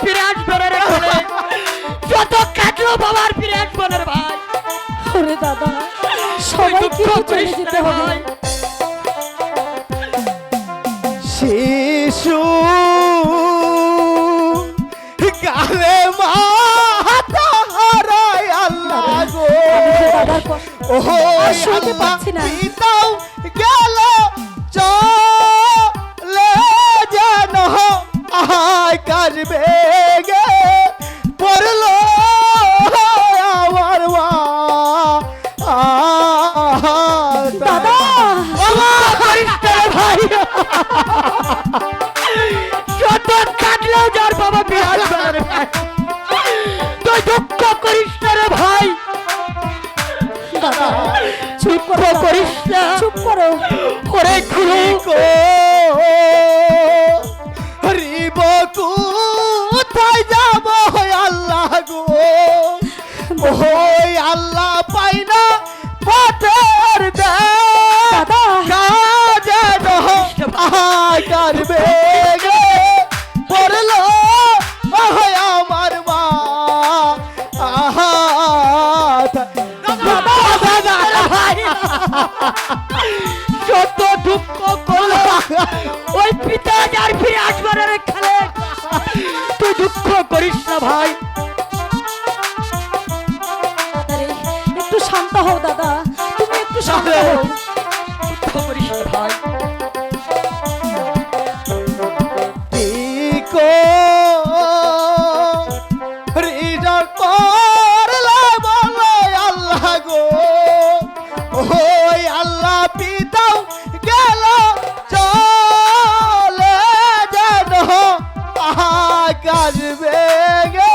ফিরে আসবে রে কোলে। যত কাটলেও বাবার ফিরে আসবে না রে ভাই। ওরে দাদা সবাই কি চলে যেতে হবে। শিশু গালে হারায় আল্লাহ গো। ও না। পিতাও গেল চলে যেন কাজবে করিস না রে ভাই। যত কাটলেও যার বাবা বিহার তুই দুঃখ করিস না রে ভাই। চুপ। করিস না। চুপ করো। ওরে গুরু। যত দুঃখ করল, ওই পিতা যার ফিরে আসবে না খালে তুই দুঃখ করিস না ভাই। একটু শান্ত হও দাদা, তুমি একটু শান্ত হও। দুঃখ করিস না ভাই। Pico পিতাও গেল চলে যেন কাজবে গে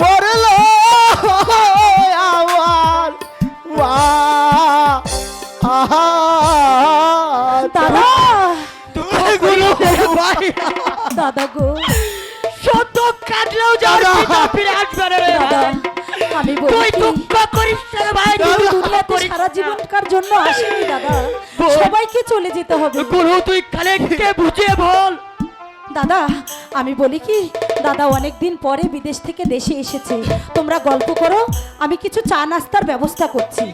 পড়ল আমার মা। আহা দাদা। তুমি গুলো দাদা গো। শত কাটলেও পিতা ফিরে আসবে না আমি বলি সারা জন্য আসেনি দাদা। সবাইকে চলে যেতে হবে। গুরু তুই খালেককে বুঝে বল? দাদা আমি বলি কি দাদা অনেক দিন পরে বিদেশ থেকে দেশে এসেছে। তোমরা গল্প করো আমি কিছু চা নাস্তার ব্যবস্থা করছি।